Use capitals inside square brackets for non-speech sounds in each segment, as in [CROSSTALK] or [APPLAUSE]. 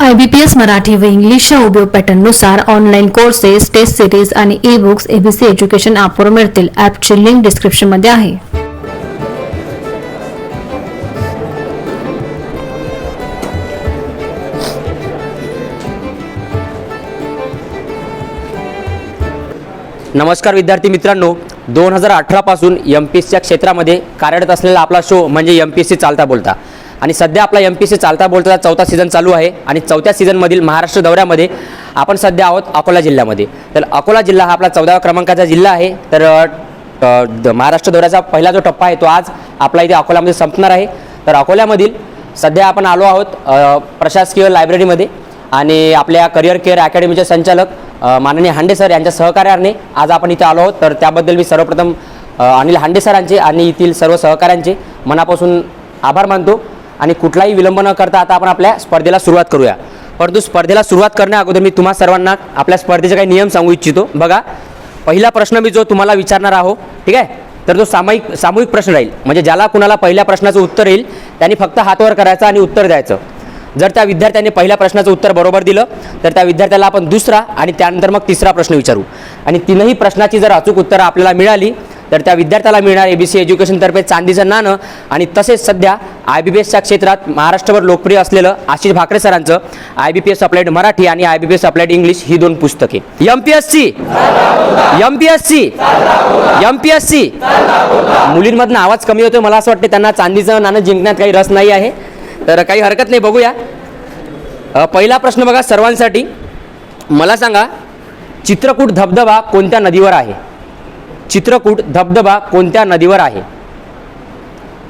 IBPS Marathi व इंग्लिशच्या उपयोग पॅटर्ननुसार ऑनलाईन कोर्सेस टेस्ट सिरीज आणि ई बुक्स एबीसी एज्युकेशन ॲपवर मिळतील. ॲपची लिंक डिस्क्रिप्शनमध्ये आहे. नमस्कार विद्यार्थी मित्रांनो. दोन हजार अठरापासून एम पी एसच्या क्षेत्रामध्ये कार्यरत असलेला आपला शो म्हणजे एम पी एस सी चालता बोलता. आणि सध्या आपला एम पी एस सी चालता बोलता चौथा सीझन चालू आहे आणि चौथ्या सीझनमधील महाराष्ट्र दौऱ्यामध्ये आपण सध्या आहोत अकोला जिल्ह्यामध्ये. तर अकोला जिल्हा हा आपला चौदाव्या क्रमांकाचा जिल्हा आहे. तर द- महाराष्ट्र दौऱ्याचा पहिला जो टप्पा आहे तो आज आपला इथे अकोल्यामध्ये संपणार आहे. तर अकोल्यामधील सध्या आपण आलो आहोत प्रशासकीय लायब्ररीमध्ये आणि आपल्या करिअर केअर अकॅडमीचे संचालक माननीय हांडे सर यांच्या सहकार्याने आज आपण इथे आलो आहोत. तर त्याबद्दल मी सर्वप्रथम अनिल हांडे सरांचे आणि येथील सर्व सहकाऱ्यांचे मनापासून आभार मानतो. आणि कुठलाही विलंब न करता आता आपण आपल्या स्पर्धेला सुरुवात करूया. परंतु स्पर्धेला सुरुवात करण्या अगोदर मी तुम्हा सर्वांना आपल्या स्पर्धेचे काही नियम सांगू इच्छितो. बघा पहिला प्रश्न मी जो तुम्हाला विचारणार आहो ठीक आहे? तर तो सामायिक सामूहिक प्रश्न राहील. म्हणजे ज्याला कुणाला पहिल्या प्रश्नाचं उत्तर येईल त्यांनी फक्त हातवर करायचं आणि उत्तर द्यायचं. जर त्या विद्यार्थ्याने पहिल्या प्रश्नाचं उत्तर बरोबर दिलं तर त्या विद्यार्थ्याला आपण दुसरा आणि त्यानंतर मग तिसरा प्रश्न विचारू. आणि तीनही प्रश्नाची जर अचूक उत्तरं आपल्याला मिळाली तर त्या विद्यार्थ्याला मिळणार ए बी सी एज्युकेशनतर्फे चांदीचं नाणं. आणि तसेच सध्या आय बी पी एसच्या क्षेत्रात महाराष्ट्रभर लोकप्रिय असलेलं आशिष भाकरे सरांचं I B P S applied Marathi आणि I B P S applied English ही दोन पुस्तके. M P S C M P S C M P S C मुलींमधनं आवाज कमी होतो मला असं वाटतं त्यांना चांदीचं नाणं जिंकण्यात काही रस नाही आहे. तर काही हरकत नाही बघूया. पहिला प्रश्न बघा सर्वांसाठी. मला सांगा चित्रकूट धबधबा कोणत्या नदीवर आहे? चित्रकूट धबधबा कोणत्या नदीवर आहे?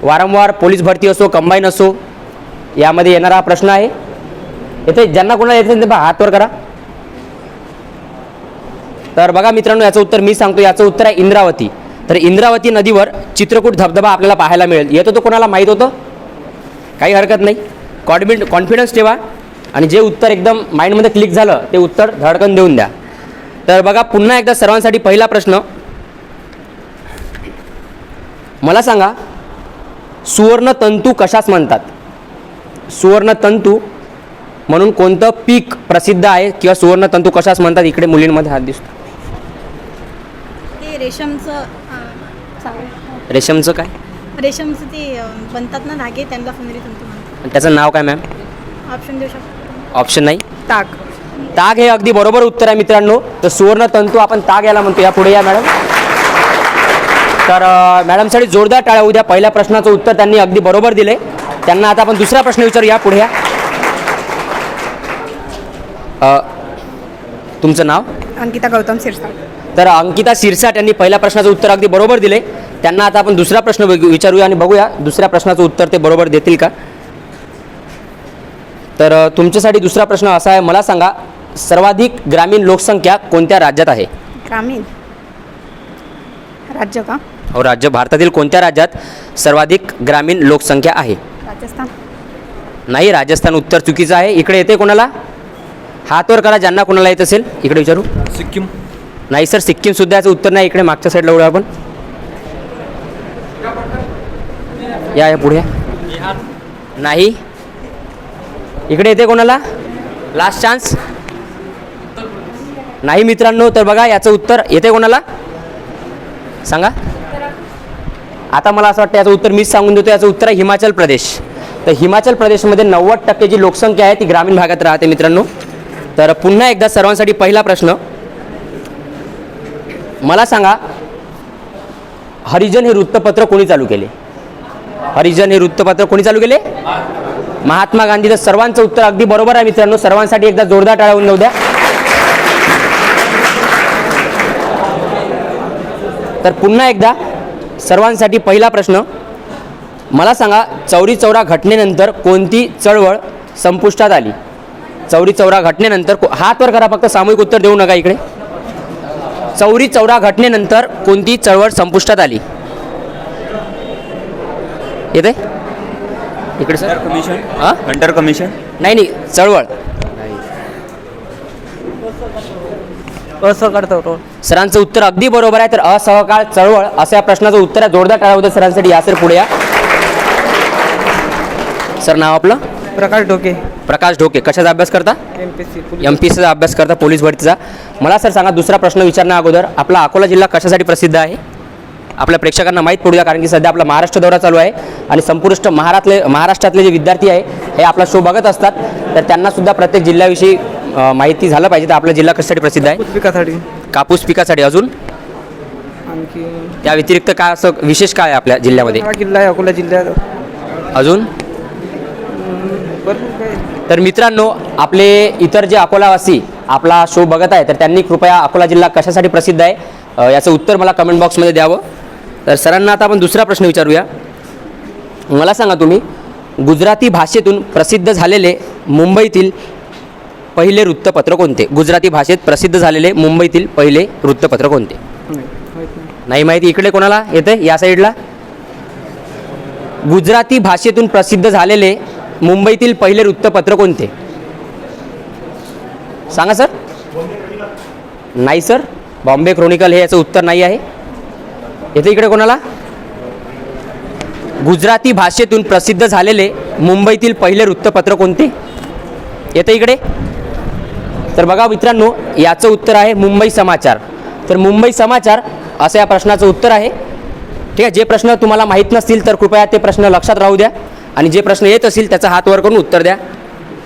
वारंवार पोलीस भरती असो कंबाईन असो यामध्ये येणारा हा प्रश्न आहे. येथे ज्यांना कोणाला येत नाही बा हातवर करा. तर बघा मित्रांनो याचं उत्तर मी सांगतो. याचं उत्तर आहे इंद्रावती. तर इंद्रावती नदीवर चित्रकूट धबधबा आपल्याला पाहायला मिळेल. येतो तो कोणाला माहीत होतं? काही हरकत नाही. कॉन्फिड कॉन्फिडन्स ठेवा. आणि जे उत्तर एकदम माइंडमध्ये क्लिक झालं ते उत्तर धडकन देऊन द्या. तर बघा पुन्हा एकदा सर्वांसाठी पहिला प्रश्न. मला सांगा सुवर्ण तंतू कशास म्हणतात? सुवर्ण तंतू म्हणून कोणतं पीक प्रसिद्ध आहे किंवा सुवर्ण तंतू कशास म्हणतात? इकडे मुलींमध्ये हात दिसतो. रेशमचं. रेशमचं काय? रेशमचं ते बनतात ना धागे त्यांना फुनेरी तंतू म्हणतात आणि त्याचं नाव काय मॅम ऑप्शन देऊ शकतो ऑप्शन नाही? ताक. ताग हे अगदी बरोबर उत्तर आहे मित्रांनो. तर सुवर्ण तंतू आपण ताग याला म्हणतो. या पुढे या मॅडम तर अं, मॅडमसाठी जोरदार टाळ्या. उद्या पहिल्या प्रश्नाचं उत्तर त्यांनी अगदी बरोबर दिले त्यांना आता आपण दुसरा प्रश्न विचारू या पुढे या. अं, तुमचं नाव? अंकिता गौतम सिरसा तर अंकिता सिरसाट यांनी पहिल्या प्रश्नाचं उत्तर अगदी बरोबर दिले त्यांना आता आपण दुसरा प्रश्न विचारूया आणि बघूया. दुसऱ्या प्रश्नाचं उत्तर ते बरोबर देतील का? तर तुमच्यासाठी दुसरा प्रश्न असा आहे. मला सांगा सर्वाधिक ग्रामीण लोकसंख्या कोणत्या राज्यात आहे? ग्रामीण. राज्य का? हो राज्य भारतातील कोणत्या राज्यात सर्वाधिक ग्रामीण लोकसंख्या आहे? राजस्थान. नाही राजस्थान उत्तर चुकीचं आहे. इकडे येते कोणाला? हातवर करा ज्यांना कोणाला येत असेल. इकडे विचारू. सिक्कीम. नाही सर सिक्कीम सुद्धा याचं उत्तर नाही. इकडे मागच्या साईडला उडू आपण. या या पुढे. या. नाही. इकडे येते कोणाला? लास्ट चान्स नाही मित्रांनो तर बघा याचं उत्तर येते कोणाला? सांगा. आता मला असं वाटतं याचं उत्तर मीच सांगून देतो. याचं उत्तर आहे हिमाचल प्रदेश. तर हिमाचल प्रदेशमध्ये नव्वद टक्के जी लोकसंख्या आहे ती ग्रामीण भागात राहते मित्रांनो. तर पुन्हा एकदा सर्वांसाठी पहिला प्रश्न. मला सांगा हरिजन हे वृत्तपत्र कोणी चालू केले? हरिजन हे वृत्तपत्र कोणी चालू केले? महात्मा गांधी. तर सर्वांचं उत्तर अगदी बरोबर आहे मित्रांनो. सर्वांसाठी एकदा जोरदार टाळवून देऊ द्या. तर पुन्हा एकदा सर्वांसाठी पहिला प्रश्न. मला सांगा चौरी चौरा घटनेनंतर कोणती चळवळ संपुष्टात आली? चौरी चौरा घटनेनंतर को- हातवर करा फक्त सामूहिक उत्तर देऊ नका इकडे. चौरी चौरा घटनेनंतर कोणती चळवळ संपुष्टात आली? येते इकडे सर. कमिशन हां? हंटर कमिशन नाही नाही चळवळ. असहकार चळवळ सरांचं उत्तर अगदी बरोबर आहे तर असहकार चळवळ असं या प्रश्नाचं उत्तर आहे. जोरदार टाळा होतं सरांसाठी या सर पुढे या. सर नाव आपलं? प्रकाश ढोके. प्रकाश ढोके. कशाचा अभ्यास करता? M P C M P सीचा अभ्यास करता पोलीस भरतीचा. मला सर सांगा दुसरा प्रश्न विचारण्या अगोदर आपला अकोला जिल्हा कशासाठी प्रसिद्ध आहे? आपल्या प्रेक्षकांना माहीत पडू द्या कारण की सध्या आपला महाराष्ट्र दौरा चालू आहे आणि संपूर्ण महाराष्ट्रातले महाराष्ट्रातले जे विद्यार्थी आहे हे आपला शो बघत असतात. तर त्यांना सुद्धा प्रत्येक जिल्ह्याविषयी माहिती झालं पाहिजे. तर आपला जिल्हा कशासाठी प्रसिद्ध आहे? पिकासाठी. कापूस पिकासाठी अजून? आणखी त्या व्यतिरिक्त काय असं विशेष काय आहे आपल्या जिल्ह्यामध्ये? किल्ला आहे अकोला जिल्ह्यात. अजून? तर मित्रांनो आपले इतर जे अकोलावासी आपला शो बघत आहे तर त्यांनी कृपया अकोला जिल्हा कशासाठी प्रसिद्ध आहे? याचं उत्तर मला कमेंट बॉक्समध्ये द्यावं. तर सरांना आता आपण दुसरा प्रश्न विचारूया. मला सांगा तुम्ही गुजराती भाषेतून प्रसिद्ध झालेले मुंबईतील पहिले वृत्तपत्र कोणते? गुजराती भाषेत प्रसिद्ध झालेले मुंबईतील पहिले वृत्तपत्र कोणते? नाही माहिती. इकडे कोणाला येते या साईडला? गुजराती भाषेतून प्रसिद्ध झालेले मुंबईतील पहिले वृत्तपत्र कोणते? सांगा सर. नाही सर. बॉम्बे क्रोनिकल हे याचं उत्तर नाही आहे. येतं इकडे कोणाला? गुजराती भाषेतून प्रसिद्ध झालेले मुंबईतील पहिले वृत्तपत्र कोणते? येते इकडे? तर बघा मित्रांनो याचं उत्तर आहे मुंबई समाचार. तर मुंबई समाचार असं या प्रश्नाचं उत्तर आहे. ठीक आहे जे प्रश्न तुम्हाला माहीत नसतील तर कृपया ते प्रश्न लक्षात राहू द्या. आणि जे प्रश्न येत असतील त्याचा हात वर करून उत्तर द्या.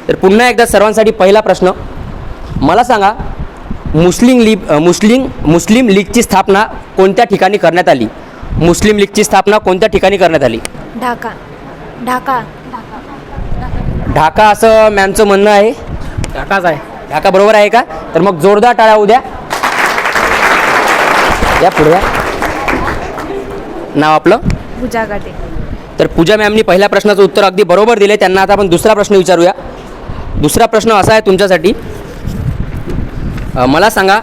तर पुन्हा एकदा सर्वांसाठी पहिला प्रश्न. मला सांगा मुस्लिम लीग मुस्लिम मुस्लिम लीगची स्थापना कोणत्या ठिकाणी करण्यात आली? मुस्लिम लीगची स्थापना कोणत्या ठिकाणी करण्यात आली? ढाका. ढाका. ढाका असं मॅमचं म्हणणं आहे. ढाकाच आहे. ढाका बरोबर आहे का? तर मग जोरदार टाळ्या उद्या. या पुढे या. नाव आपलं? पूजा गाटे तर पूजा मॅमनी पहिल्या प्रश्नाचं उत्तर अगदी बरोबर दिले त्यांना आता आपण दुसरा प्रश्न विचारूया. दुसरा प्रश्न असा आहे तुमच्यासाठी. मला सांगा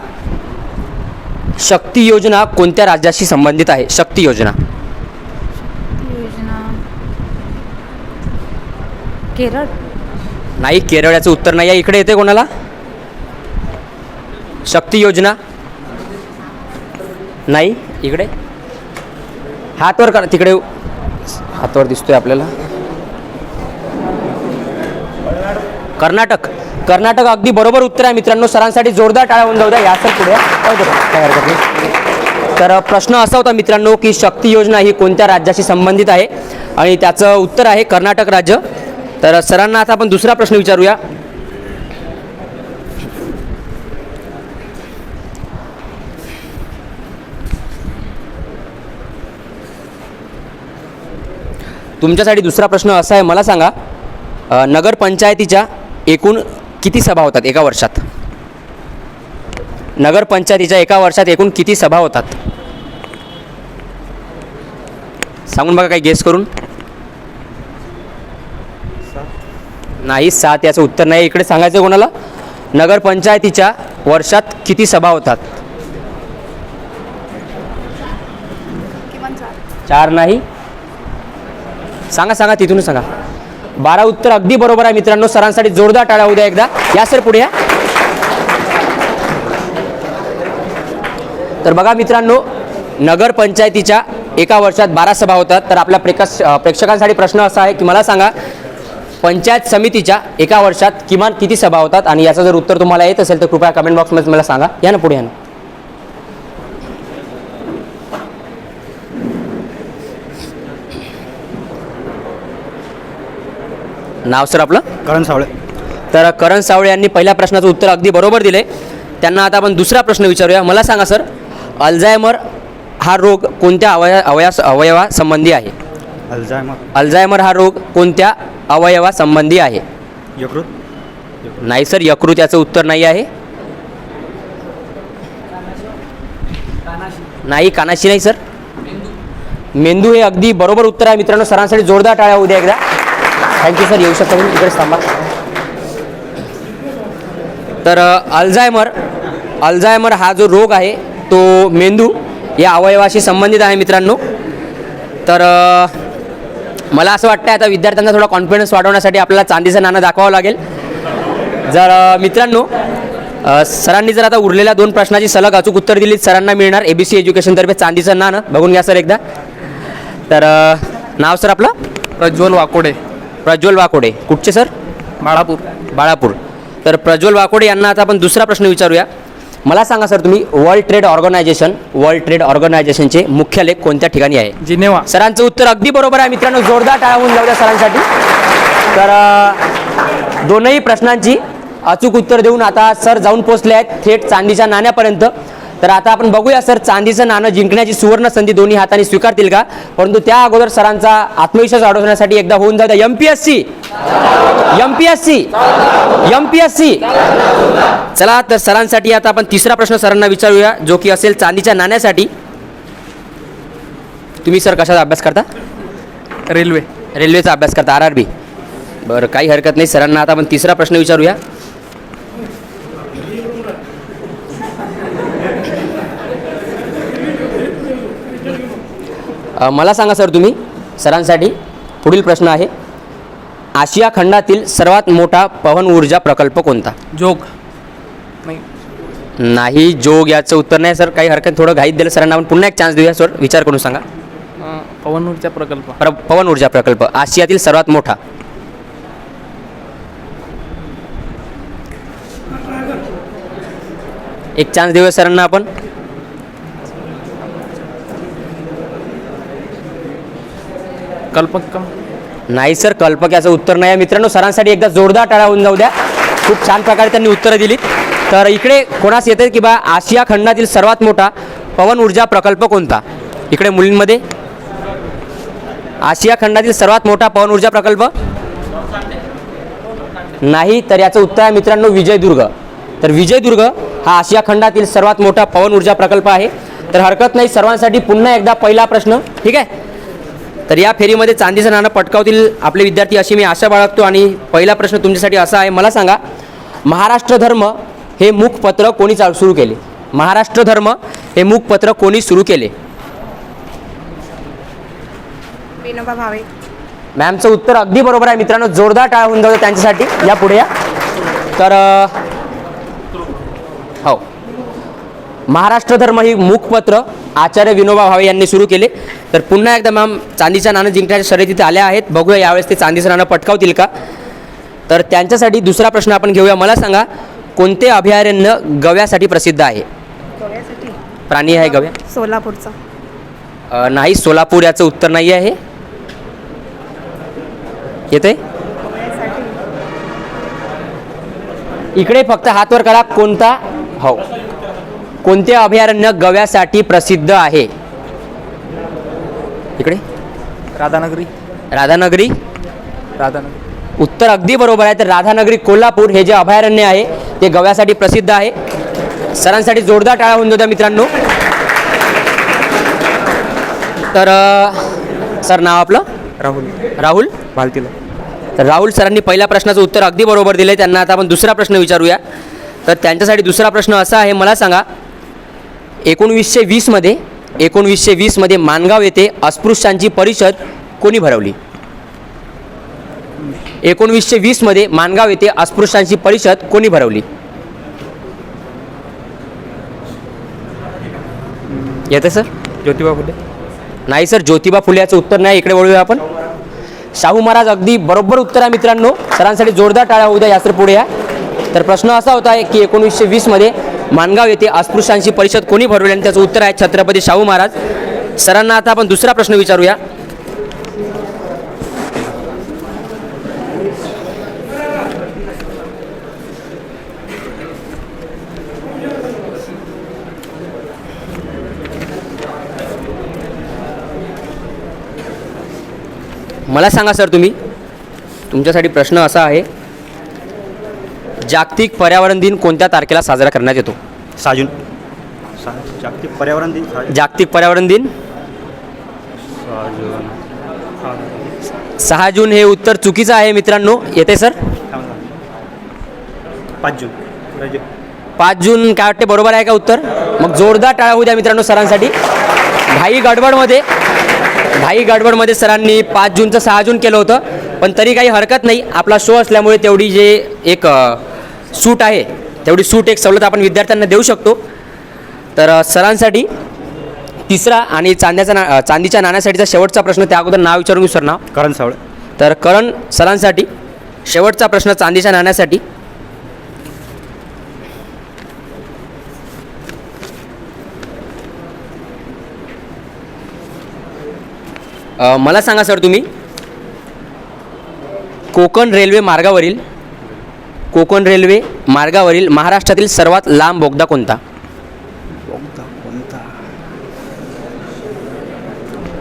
शक्ती योजना कोणत्या राज्याशी संबंधित आहे? शक्ती योजना. केरळ. नाही केरळ याचं उत्तर नाही आहे. इकडे येते कोणाला? शक्ती योजना. नाही इकडे. हातवर करा तिकडे. हातवर दिसतोय आपल्याला. कर्नाटक. कर्नाटक अगदी बरोबर उत्तर आहे मित्रांनो. सरांसाठी जोरदार टाळा होऊन जाऊ द्या. या सर पुढे. हो, काय हरकत नाही. तर प्रश्न असा होता मित्रांनो की शक्ती योजना ही कोणत्या राज्याशी संबंधित आहे? आणि त्याचं उत्तर आहे कर्नाटक राज्य. तर सरांना आता आपण दुसरा प्रश्न विचारूया. तुमच्यासाठी दुसरा प्रश्न असा आहे. मला सांगा नगरपंचायतीच्या एकूण किती सभा होतात एका वर्षात? नगरपंचायतीच्या एका वर्षात एकूण किती सभा होतात? सांगून बघा काही गेस करून. नाही सात याचं उत्तर नाही. इकडे सांगायचं कोणाला? नगरपंचायतीच्या वर्षात किती सभा होतात? चार नाही. सांगा सांगा तिथूनच सांगा. बारा उत्तर अगदी बरोबर आहे मित्रांनो. सरांसाठी जोरदार टाळा उद्या एकदा. या सर पुढे या. तर बघा मित्रांनो नगरपंचायतीच्या एका वर्षात बारा सभा होतात. तर आपल्या प्रेकश प्रेक्षकांसाठी प्रश्न असा आहे की मला सांगा पंचायत समितीच्या एका वर्षात किमान किती सभा होतात? आणि याचं जर उत्तर तुम्हाला येत असेल तर कृपया कमेंट बॉक्समध्ये मला सांगा. या ना पुढे या ना. नाव सर आपलं? करण सावळे. तर करण सावळे यांनी पहिल्या प्रश्नाचं उत्तर अगदी बरोबर दिले. त्यांना आता आपण दुसरा प्रश्न विचारूया. मला सांगा सर अल्झायमर हा रोग कोणत्या अवया अवयास अवयवासंबंधी आहे? अल्झायमर. अल्झायमर हा रोग कोणत्या अवयवासंबंधी आहे? यकृत. नाही सर यकृत याचं उत्तर नाही आहे. नाही कानाशी नाही सर. मेंदू. हे अगदी बरोबर उत्तर आहे मित्रांनो. सरांसाठी जोरदार टाळ्या उद्या एकदा. थँक्यू सर येऊ शकता तुम्ही? इकडे थांबा. तर अल्झायमर अल्झायमर हा जो रोग आहे तो मेंदू या अवयवाशी संबंधित आहे मित्रांनो. तर मला असं वाटतं आता विद्यार्थ्यांना थोडा कॉन्फिडन्स वाढवण्यासाठी आपल्याला चांदीचं नाणं दाखवावं लागेल. जर मित्रांनो सरांनी जर आता उरलेल्या दोन प्रश्नाची सलग अचूक उत्तर दिली सरांना मिळणार ए बी सी एज्युकेशनतर्फे चांदीचं नाणं. बघून घ्या सर एकदा. तर नाव सर आपलं? प्रज्वल वाकोडे. प्रज्वल वाकोडे. कुठचे सर? बाळापूर. बाळापूर. तर प्रज्वल वाकोडे यांना आता आपण दुसरा प्रश्न विचारूया. मला सांगा सर तुम्ही World Trade Organization World Trade ऑर्गनायझेशनचे मुख्यालय कोणत्या ठिकाणी आहे? जिनेवा. सरांचं उत्तर अगदी बरोबर आहे. मित्रांनो जोरदार टाळा होऊन जाऊ द्या सरांसाठी. तर दोनही प्रश्नांची अचूक उत्तर देऊन आता सर जाऊन पोचले आहेत. थेट चांदीच्या नाण्यापर्यंत. तर आता आपण बघूया सर चांदीचं नाणं जिंकण्याची सुवर्ण संधी दोन्ही हाताने स्वीकारतील का? परंतु त्या अगोदर सरांचा आत्मविश्वास वाढवण्यासाठी एकदा होऊन जाऊ द्या. M P S C M P S C M P S C चला तर सरांसाठी आता आपण तिसरा प्रश्न सरांना विचारूया जो की असेल चांदीच्या नाण्यासाठी. तुम्ही सर कशाचा अभ्यास करता? रेल्वे. रेल्वेचा अभ्यास करता आर आर बी. बरं काही हरकत नाही. सरांना आता आपण तिसरा प्रश्न विचारूया. मला सांगा सर तुम्ही सरांसाठी पुढील प्रश्न आहे. आशिया खंडातील सर्वात मोठा पवन ऊर्जा प्रकल्प कोणता? जोग. नाही नाही जोग याचं उत्तर नाही सर काही हरकत थोडं घाईत दिलं सरांना आपण पुन्हा एक चान्स देऊया सर विचार करून सांगा. पवन ऊर्जा प्रकल्प. प्र पवन ऊर्जा प्रकल्प आशियातील सर्वात मोठा. एक चान्स देऊया सरांना आपण. कल्पकम नाही सर कल्पक याचं उत्तर नाही आहे. मित्रांनो सरांसाठी एकदा जोरदार टाळा होऊन जाऊ द्या. खूप छान प्रकारे त्यांनी उत्तरं दिलीत तर इकडे कोणास येते की बा आशिया खंडातील सर्वात मोठा पवन ऊर्जा प्रकल्प कोणता? इकडे मुलींमध्ये. आशिया खंडातील सर्वात मोठा पवन ऊर्जा प्रकल्प? नाही तर याचं उत्तर आहे मित्रांनो विजयदुर्ग. तर विजयदुर्ग हा आशिया खंडातील सर्वात मोठा पवन ऊर्जा प्रकल्प आहे. तर हरकत नाही सर्वांसाठी पुन्हा एकदा पहिला प्रश्न. ठीक आहे? तर या फेरीमध्ये चांदीचं नाणं पटकावतील आपले विद्यार्थी अशी मी आशा बाळगतो आणि पहिला प्रश्न तुमच्यासाठी असा आहे मला सांगा महाराष्ट्र धर्म हे मूकपत्र कोणी चालू सुरू केले? महाराष्ट्र धर्म हे मूकपत्र कोणी सुरू केले? विनोबा भावे. मॅमचं उत्तर अगदी बरोबर आहे. मित्रांनो जोरदार टाळा होऊन जाऊ त्यांच्यासाठी. या पुढे या. तर हो. महाराष्ट्र धर्म ही मूकपत्र आचार्य विनोबा भावे यांनी सुरू केले. तर पुन्हा एकदा मॅम चांदीचं नाणं जिंकण्याच्या शर्यतीत आल्या आहेत. बघूया यावेळेस ते चांदीचं नाणं पटकावतील का? तर त्यांच्यासाठी दुसरा प्रश्न आपण घेऊया. मला सांगा कोणते अभयारण्य गव्यासाठी प्रसिद्ध आहे? प्राणी आहे गव्या? सोलापूरचा. नाही सोलापूर याचं उत्तर नाही आहे. येते इकडे फक्त हात वर करा. कोणता? हो. कोणते अभयारण्य गव्यासाठी प्रसिद्ध आहे? इकडे. राधानगरी. राधानगरी. राधानगरी. उत्तर अगदी बरोबर आहे. तर राधानगरी कोल्हापूर हे जे अभयारण्य आहे ते गव्यासाठी प्रसिद्ध आहे. सरांसाठी जोरदार टाळा होऊन जाऊ मित्रांनो. तर सर नाव आपलं? राहुल. राहुल? भालतीला. तर राहुल सरांनी पहिल्या प्रश्नाचं उत्तर अगदी बरोबर दिलं त्यांना आता आपण दुसरा प्रश्न विचारूया. तर त्यांच्यासाठी दुसरा प्रश्न असा आहे मला सांगा. एकोणवीसशे वीसमध्ये एकोणवीसशे वीसमध्ये मानगाव येथे अस्पृश्यांची परिषद कोणी भरवली? एकोणवीसशे वीसमध्ये मानगाव येथे अस्पृश्यांची परिषद कोणी भरवली? येते सर? ज्योतिबा फुले. नाही सर ज्योतिबा फुले याचं उत्तर नाही. इकडे वळूया आपण. शाहू महाराज अगदी बरोबर उत्तर आहे मित्रांनो. सरांसाठी जोरदार टाळ्या होऊ द्या यासर पुढे या. तर प्रश्न असा होता आहे की एकोणीसशे वीसमध्ये मानगाव येथे अस्पृश्यांची परिषद कोणी भरवली आणि त्याचं उत्तर आहे छत्रपती शाहू महाराज. सरांना आता आपण दुसरा प्रश्न विचारूया. मला सांगा सर तुम्ही. तुमच्यासाठी प्रश्न असा आहे जागतिक पर्यावरण दिन कोणत्या तारखेला साजरा करण्यात येतो? सहा जून सहा जागतिक पर्यावरण दिन सहा जागतिक पर्यावरण दिन? सहा जून हा, सहा जून हे उत्तर चुकीचं आहे मित्रांनो. येते सर? थांबा, थांबा. पाच जून. पाच जून काय वाटते? बरोबर आहे का उत्तर? मग जोरदार टाळा होऊ द्या मित्रांनो सरांसाठी. घाई गडबडमध्ये घाई गडबडमध्ये सरांनी पाच जूनचं सहा जून केलं होतं. पण तरी काही हरकत नाही. आपला शो असल्यामुळे तेवढी जे एक अ, सूट आहे. तेवढी सूट एक सवलत आपण विद्यार्थ्यांना देऊ शकतो. तर सरांसाठी तिसरा आणि चांद्याचा ना चांदीच्या नाण्यासाठीचा शेवटचा प्रश्न त्या अगोदर नाव विचारून घेऊ सर नाव. करण सावळे. तर करण सरांसाठी शेवटचा प्रश्न चांदीच्या नाण्यासाठी. मला सांगा सर तुम्ही कोकण रेल्वे मार्गावरील कोकण रेल्वे मार्गावरील महाराष्ट्रातील सर्वात लांब बोगदा कोणता?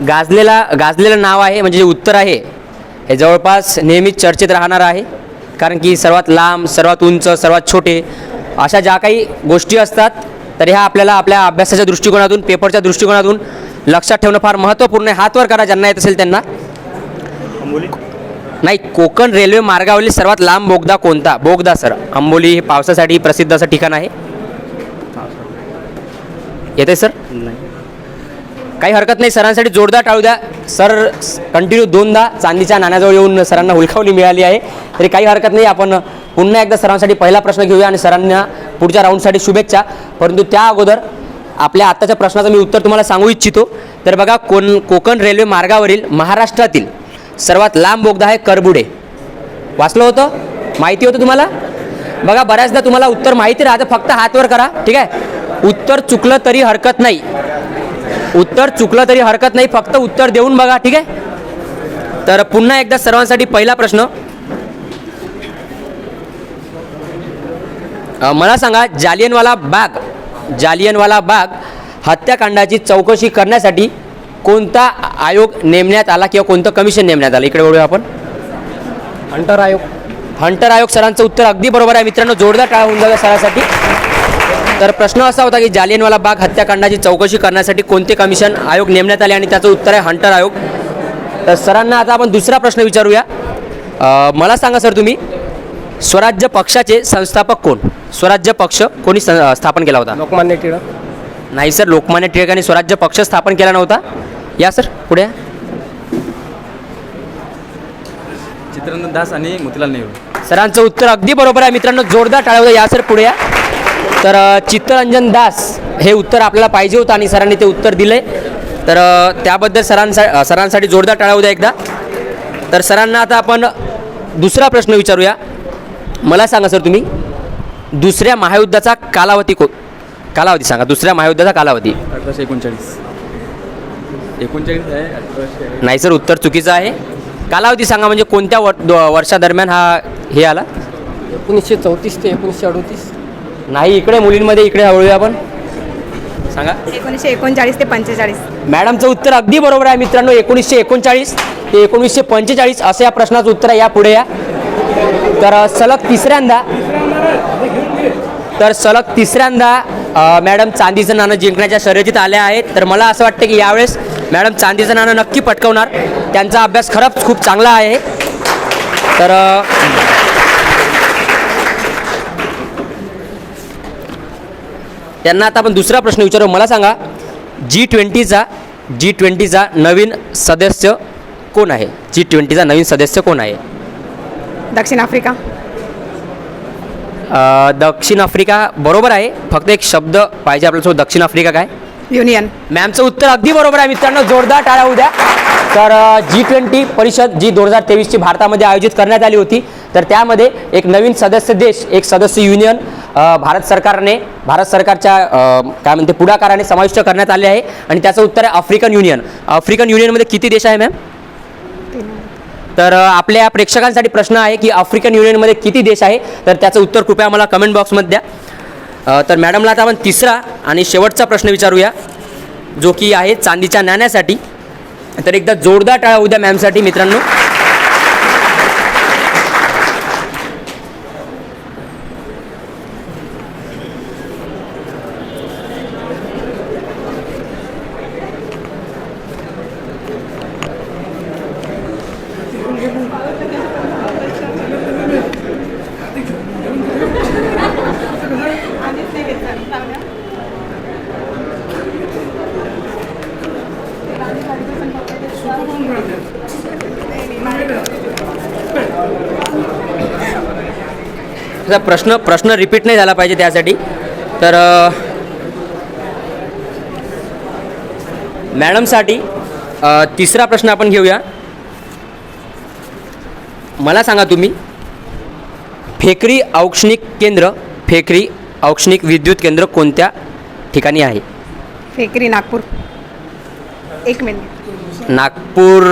गाजलेला गाजलेलं नाव आहे म्हणजे जे उत्तर आहे हे जवळपास नेहमीच चर्चेत राहणार आहे. कारण की सर्वात लांब सर्वात उंच सर्वात छोटे अशा ज्या काही गोष्टी असतात तर ह्या आपल्याला आपल्या अभ्यासाच्या दृष्टिकोनातून पेपरच्या दृष्टिकोनातून लक्षात ठेवणं फार महत्त्वपूर्ण आहे. हातवर करा ज्यांना येत असेल त्यांना. नाही कोकण रेल्वे मार्गावरील सर्वात लांब बोगदा कोणता? बोगदा सर. आंबोली हे पावसासाठी प्रसिद्ध असं ठिकाण आहे? येते सर? नाही काही हरकत नाही सरांसाठी जोरदार टाळू द्या. सर कंटिन्यू दोनदा चांदीच्या नाण्याजवळ येऊन सरांना हुलकावणी मिळाली आहे. तरी काही हरकत नाही आपण पुन्हा एकदा सरांसाठी पहिला प्रश्न घेऊया आणि सरांना पुढच्या राऊंडसाठी शुभेच्छा. परंतु त्या अगोदर आपल्या आत्ताच्या प्रश्नाचं मी उत्तर तुम्हाला सांगू इच्छितो. तर बघा कोण कोकण रेल्वे मार्गावरील महाराष्ट्रातील सर्वात लांब बोगदा आहे करबुडे. वाचलं होतं? माहिती होतं तुम्हाला? बघा बऱ्याचदा तुम्हाला उत्तर माहिती राहतं फक्त हातवर करा ठीक आहे? उत्तर चुकलं तरी हरकत नाही. उत्तर चुकलं तरी हरकत नाही फक्त उत्तर देऊन बघा ठीक आहे? तर पुन्हा एकदा सर्वांसाठी पहिला प्रश्न. मला सांगा जालियनवाला बाग जालियनवाला बाग हत्याकांडाची चौकशी करण्यासाठी कोणता आयोग नेमण्यात आला किंवा कोणतं कमिशन नेमण्यात आलं? इकडे बघूया आपण. हंटर आयोग. हंटर आयोग सरांचं उत्तर अगदी बरोबर आहे. मित्रांनो जोरदार टाळा होऊन जाऊया सरासाठी. तर प्रश्न असा होता की जालियनवाला बाग हत्याकांडाची चौकशी करण्यासाठी कोणते कमिशन आयोग नेमण्यात आले? आणि त्याचं उत्तर आहे हंटर आयोग. तर सरांना आता आपण दुसरा प्रश्न विचारूया. मला सांगा सर तुम्ही स्वराज्य पक्षाचे संस्थापक कोण? स्वराज्य पक्ष कोणी स्थापन केला होता? लोकमान्य टिळक. नाही सर लोकमान्य टिळकांनी स्वराज्य पक्ष स्थापन केला नव्हता. या सर पुढे या. चित्ररंजन दास आणि मोतीलाल नेहरू. सरांचं उत्तर अगदी बरोबर आहे. मित्रांनो जोरदार टाळ्या या सर पुढे या. तर चित्तरंजन दास हे उत्तर आपल्याला पाहिजे होतं आणि सरांनी ते उत्तर दिले तर त्याबद्दल सरांसा सरांसाठी जोरदार टाळ्या होत्या एकदा. तर सरांना आता आपण दुसरा प्रश्न विचारूया. मला सांगा सर तुम्ही दुसऱ्या महायुद्धाचा कालावधी को कालावधी सांगा. दुसऱ्या महायुद्धाचा कालावधी. अठराशे एकोणचाळीस. एकोणचाळीस आहे अठराशे नाही सर उत्तर चुकीचं आहे. कालावधी सांगा म्हणजे कोणत्या वर दो- वर्षादरम्यान हा हे आला? एकोणीसशे चौतीस ते एकोणीसशे अडोतीस. नाही इकडे मुलींमध्ये इकडे हळूया आपण. सांगा. एकोणीसशे एकोणचाळीस ते पंचेचाळीस. मॅडमचं उत्तर अगदी बरोबर आहे मित्रांनो एकोणीसशे एकोणचाळीस ते एकोणीसशे पंचेचाळीस असं या प्रश्नाचं उत्तर आहे. या पुढे या. तर अ, सलग तिसऱ्यांदा तर सलग तिसऱ्यांदा अ, मॅडम चांदीचं नाणं जिंकण्याच्या शर्यतीत आल्या आहेत. तर मला असं वाटतं की यावेळेस मॅडम चांदीचं नाणं नक्की पटकवणार. त्यांचा अभ्यास खरंच खूप चांगला आहे. तर त्यांना आता आपण दुसरा प्रश्न विचारू. मला सांगा जी ट्वेंटीचा जी ट्वेंटीचा नवीन सदस्य कोण आहे? जी ट्वेंटीचा नवीन सदस्य कोण आहे? दक्षिण आफ्रिका. दक्षिण आफ्रिका बरोबर आहे. फक्त एक शब्द पाहिजे आपल्यासोबत. दक्षिण आफ्रिका काय? युनियन. मॅमचं उत्तर अगदी बरोबर आहे मित्रांनो जोरदार टाळ्या उद्या तर जी ट्वेंटी परिषद जी दोन हजार तेवीसची भारतामध्ये आयोजित करण्यात आली होती तर त्यामध्ये एक नवीन सदस्य देश एक सदस्य युनियन भारत सरकारने भारत सरकारच्या काय म्हणते पुढाकाराने समाविष्ट करण्यात आले आहे. आणि त्याचं उत्तर आहे आफ्रिकन युनियन. आफ्रिकन युनियनमध्ये किती देश आहे मॅम? तर आपल्या आपल्या प्रेक्षकांसाठी प्रश्न आहे की आफ्रिकन युनियनमध्ये किती देश आहे? तर त्याचं उत्तर कृपया मला कमेंट बॉक्समध्ये द्या. तर मॅडमला आता आपण तिसरा आणि शेवटचा प्रश्न विचारूया जो की आहे चांदीच्या नाण्यासाठी. तर एकदा जोरदार टाळा उद्या मॅमसाठी मित्रांनो. त्याचा प्रश्न प्रश्न रिपीट नाही झाला पाहिजे त्यासाठी. तर मॅडमसाठी तिसरा प्रश्न आपण घेऊया. मला सांगा तुम्ही फेकरी औक्षणिक केंद्र फेकरी औक्षणिक विद्युत केंद्र कोणत्या ठिकाणी आहे? फेकरी नागपूर. एक मिनिट. नागपूर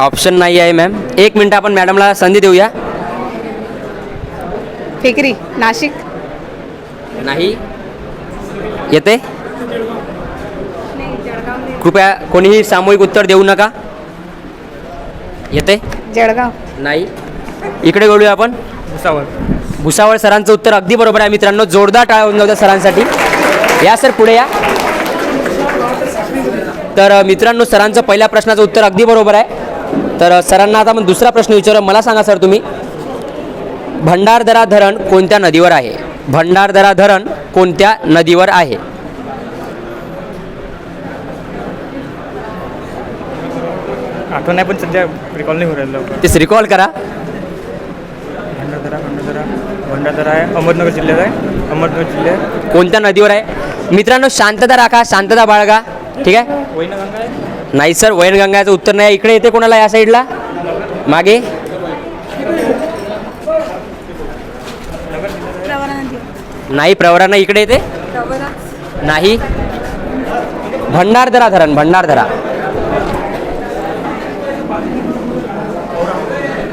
ऑप्शन नाही आहे मॅम एक मिनटं आपण मॅडमला संधी देऊया. फेकरी नाशिक. नाही. येते? कृपया कोणीही सामूहिक उत्तर देऊ नका. येते? जळगाव. नाही. इकडे बोलूया आपण. भुसावळ. भुसावळ सरांचं उत्तर अगदी बरोबर आहे मित्रांनो. जोरदार टाळा होऊन जाऊ द्या सरांसाठी. या सर पुढे या. तर मित्रांनो सरांचं पहिल्या प्रश्नाचं उत्तर अगदी बरोबर आहे. तर सरांना आता आपण दुसरा प्रश्न विचारू. मला सांगा सर तुम्ही. भंडारदरा धरण कोणत्या नदीवर आहे? भंडारदरा धरण कोणत्या नदीवर आहे? आठवण नाही पण सध्या रिकॉल नाही लवकर. तेच रिकॉल करा. भंडारदरा भंडारदरा भंडारदरा आहे. अहमदनगर जिल्ह्यात आहे. अहमदनगर जिल्ह्यात. कोणत्या नदीवर आहे? मित्रांनो शांतता राखा शांतता बाळगा. ठीक आहे. नाही सर वैनगंगाचं उत्तर नाही. इकडे येते कोणाला या साईडला? मागे? नाही प्रवरांना इकडे येते. नाही. भंडारदरा धरण भंडारदरा.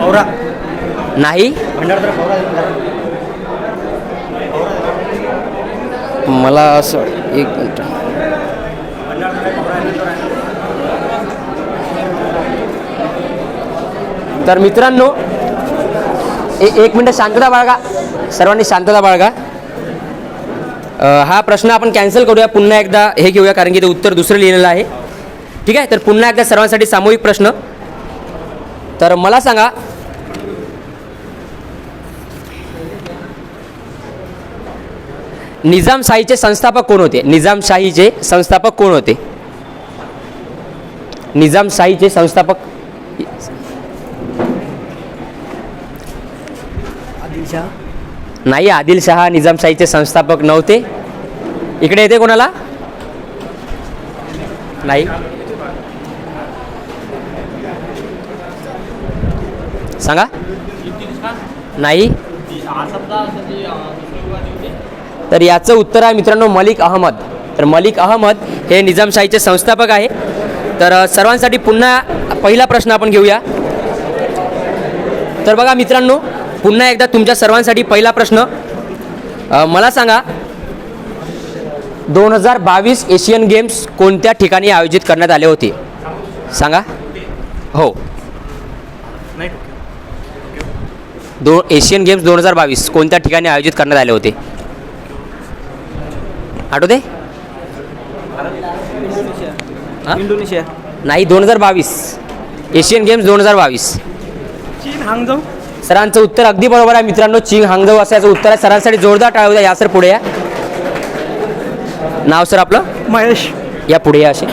औरा. नाही. मला असं एक मिनिट. तर मित्रांनो ए एक मिनटं शांतता बाळगा. सर्वांनी शांतता बाळगा. हा प्रश्न आपण कॅन्सल करूया. पुन्हा एकदा हे घेऊया कारण की ते उत्तर दुसरं लिहिलेलं आहे. ठीक आहे? तर पुन्हा एकदा सर्वांसाठी सामूहिक प्रश्न. तर मला सांगा निजामशाहीचे संस्थापक कोण होते? निजामशाहीचे संस्थापक कोण होते? निजामशाहीचे संस्थापक नाही आदिलशहा निजामशाहीचे संस्थापक नव्हते. इकडे येते कोणाला? नाही. सांगा. नाही. तर याचं उत्तर आहे मित्रांनो मलिक अहमद. तर मलिक अहमद हे निजामशाहीचे संस्थापक आहे. तर सर्वांसाठी पुन्हा पहिला प्रश्न आपण घेऊया. तर बघा मित्रांनो पुन्हा एकदा तुमच्या सर्वांसाठी पहिला प्रश्न मला सांगा दोन हजार बावीस एशियन गेम्स कोणत्या ठिकाणी आयोजित करण्यात आले होते? सांगा. हो. दो एशियन गेम्स दोन हजार बावीस कोणत्या ठिकाणी आयोजित करण्यात आले होते? आठवते? इंडोनेशिया. नाही दोन हजार बावीस. एशियन गेम्स दोन हजार बावीस. चीन हांगजाऊ सरांचं उत्तर अगदी बरोबर आहे. मित्रांनो चिंग हांगजव असं याचं उत्तर आहे. सरांसाठी जोरदार टाळू द्या या सर पुढे या. नाव सर आपलं? महेश. या पुढे या असे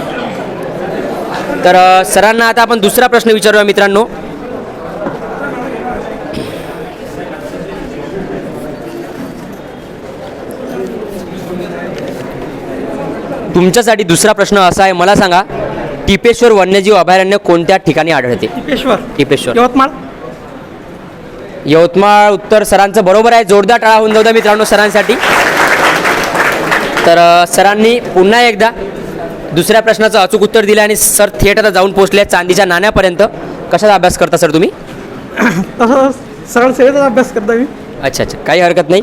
तर सरांना आता आपण दुसरा प्रश्न विचारूया मित्रांनो. तुमच्यासाठी दुसरा प्रश्न असा आहे. मला सांगा टिपेश्वर वन्यजीव अभयारण्य कोणत्या ठिकाणी आढळते? टिपेश्वर. टिपेश्वर. यवतमाळ. यवतमाळ उत्तर सरांचं बरोबर आहे. जोरदार टाळा होऊन जाऊ द्या मित्रांनो सरांसाठी. तर सरांनी पुन्हा एकदा दुसऱ्या प्रश्नाचं अचूक उत्तर दिलं आणि सर थिएटरला जाऊन पोहोचले चांदीच्या नाण्यापर्यंत. कशाचा अभ्यास करता सर तुम्ही? [COUGHS] तसं सरळ सेवेचा अभ्यास करता मी. अच्छा अच्छा. काही हरकत नाही.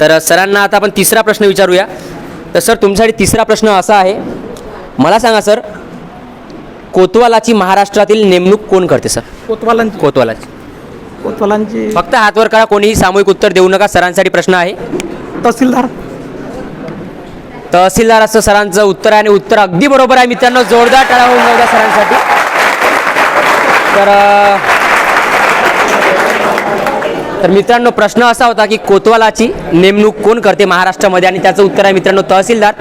तर सरांना आता आपण तिसरा प्रश्न विचारूया. तर सर तुमच्यासाठी तिसरा प्रश्न असा आहे. मला सांगा सर कोतवालाची महाराष्ट्रातील नेमणूक कोण करते सर? कोतवालांची. कोतवालाची. कोतवालांची फक्त हातवर करा कोणीही सामूहिक उत्तर देऊ नका सरांसाठी प्रश्न आहे. तहसीलदार. तहसीलदार असं सरांचं उत्तर आहे आणि उत्तर अगदी बरोबर आहे. मित्रांनो जोरदार टाळा होऊन जाऊ द्या सरांसाठी. तर अ, तर मित्रांनो प्रश्न असा होता की कोतवालाची नेमणूक कोण करते महाराष्ट्रामध्ये? आणि त्याचं उत्तर आहे मित्रांनो तहसीलदार.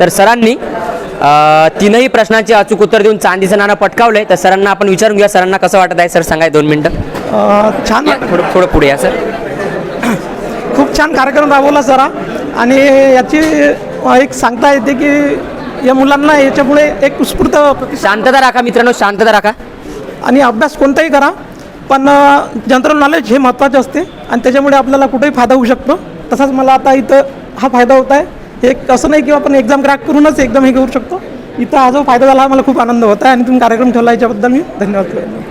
तर सरांनी तीनही प्रश्नांचे अचूक उत्तर देऊन चांदीचं नाणं पटकावलंय तर सरांना आपण विचारून घेऊया सरांना कसं वाटत आहे? सर सांगाय दोन मिनटं. छान थोडं थोडं पुढे या सर. खूप छान कार्यक्रम राबवला सरा. आणि याची एक सांगता येते की या मुलांना याच्यामुळे एक उत्स्फूर्त प्रतिसाद शांतता राखा मित्रांनो शांतता राखा. आणि अभ्यास कोणताही करा पण जनरल नॉलेज हे महत्त्वाचे असते आणि त्याच्यामुळे आपल्याला कुठेही फायदा होऊ शकतो. तसाच मला आता इथं हा फायदा होत आहे. एक असं नाही की आपण एक्झाम क्रॅक करूनच एकदम हे करू शकतो. इथं हा जो फायदा झाला मला खूप आनंद होत आणि तुम्ही कार्यक्रम ठेवला याच्याबद्दल मी धन्यवाद करतो.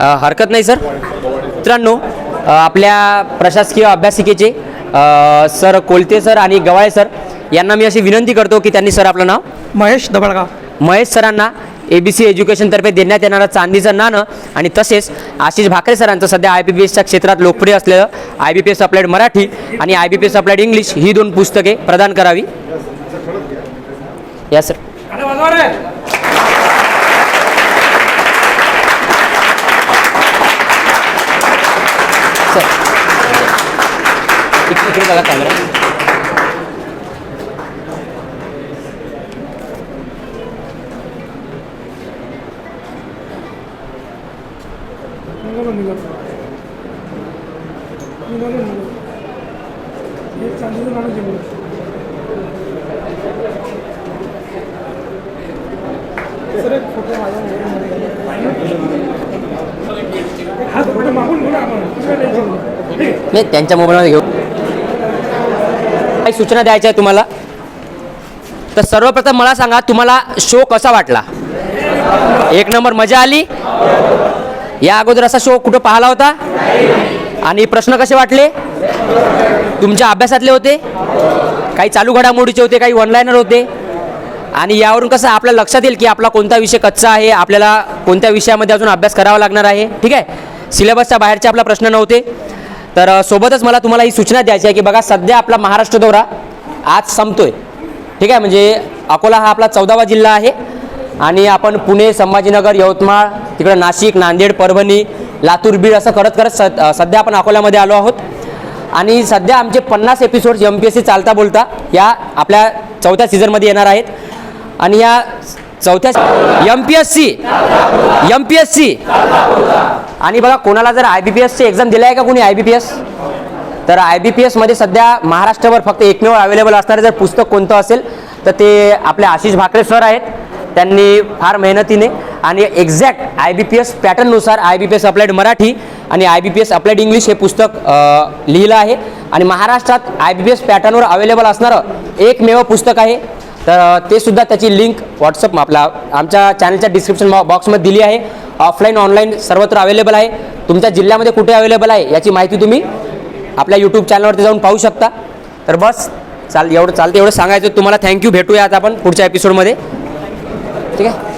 अ, हरकत नाही सर. मित्रांनो अ, आपल्या प्रशासकीय अभ्यासिकेचे अ, सर कोलते सर आणि गवाळे सर यांना मी अशी विनंती करतो की त्यांनी सर आपलं नाव महेश दबळगाव. महेश सरांना ए बी सी एज्युकेशनतर्फे देण्यात येणारं चांदीचं नाणं आणि तसेच आशिष भाकरे सरांचं सध्या आय बी पी एसच्या क्षेत्रात लोकप्रिय असलेलं I B P S applied Marathi आणि I B P S applied English ही दोन पुस्तके प्रदान करावी. या सर सर इक- इकडे बघा कॅमेरा नाही त्यांच्या मोबाईलमध्ये घेऊ. काही सूचना द्यायच्या आहे तुम्हाला? तर सर्वप्रथम मला सांगा तुम्हाला शो कसा वाटला? एक नंबर मजा आली. या अगोदर असा शो कुठं पाहिला होता? आणि प्रश्न कसे वाटले? तुमच्या अभ्यासातले होते? काही चालू घडामोडीचे होते काही ऑनलाईनर होते? आणि यावरून कसं आपल्या लक्षात येईल की आपला कोणता विषय कच्चा आहे आपल्याला कोणत्या विषयामध्ये अजून अभ्यास करावा लागणार आहे. ठीक आहे? सिलेबसच्या बाहेरचे आपला प्रश्न नव्हते. तर सोबतच मला तुम्हाला ही सूचना द्यायची आहे की बघा सध्या आपला महाराष्ट्र दौरा आज संपतोय. ठीक आहे? म्हणजे अकोला हा आपला चौदावा जिल्हा आहे. आणि आपण पुणे संभाजीनगर यवतमाळ तिकडं नाशिक नांदेड परभणी लातूर बीड असं करत करत स सध्या आपण अकोल्यामध्ये आलो आहोत. आणि सध्या आमचे पन्नास episodes M P S C चालता बोलता या आपल्या चौथ्या सीझनमध्ये येणार आहेत. आणि या चौथ्या M P S C M P S C आणि बघा कोणाला जर आय बी पी एसची एक्झाम दिली आहे का कोणी आय बी पी एस तर आय बी पी एसमध्ये सध्या महाराष्ट्रभर फक्त एकमेव अवेलेबल असणारे जर पुस्तक कोणतं असेल तर ते आपले आशिष भाकरे सर आहेत. त्यांनी फार मेहनतीने आणि exact I B P S पॅटर्ननुसार I B P S applied Marathi आणि I B P S applied English हे पुस्तक लिहिलं आहे. आणि महाराष्ट्रात आय बी पी एस पॅटर्नवर अवेलेबल असणारं एकमेव पुस्तक आहे. तर ते सुद्धा त्याची लिंक व्हॉट्सअप आपला आमच्या चॅनलच्या डिस्क्रिप्शन बॉक्समध्ये दिली आहे. ऑफलाईन ऑनलाईन सर्वत्र अवेलेबल आहे. तुमच्या जिल्ह्यामध्ये कुठे अवेलेबल आहे याची माहिती तुम्ही आपल्या यूट्यूब चॅनलवरती जाऊन पाहू शकता. तर बस चाल एवढं चालतं एवढं सांगायचं. तुम्हाला थँक्यू भेटूया आता आपण पुढच्या एपिसोडमध्ये ठीक आहे?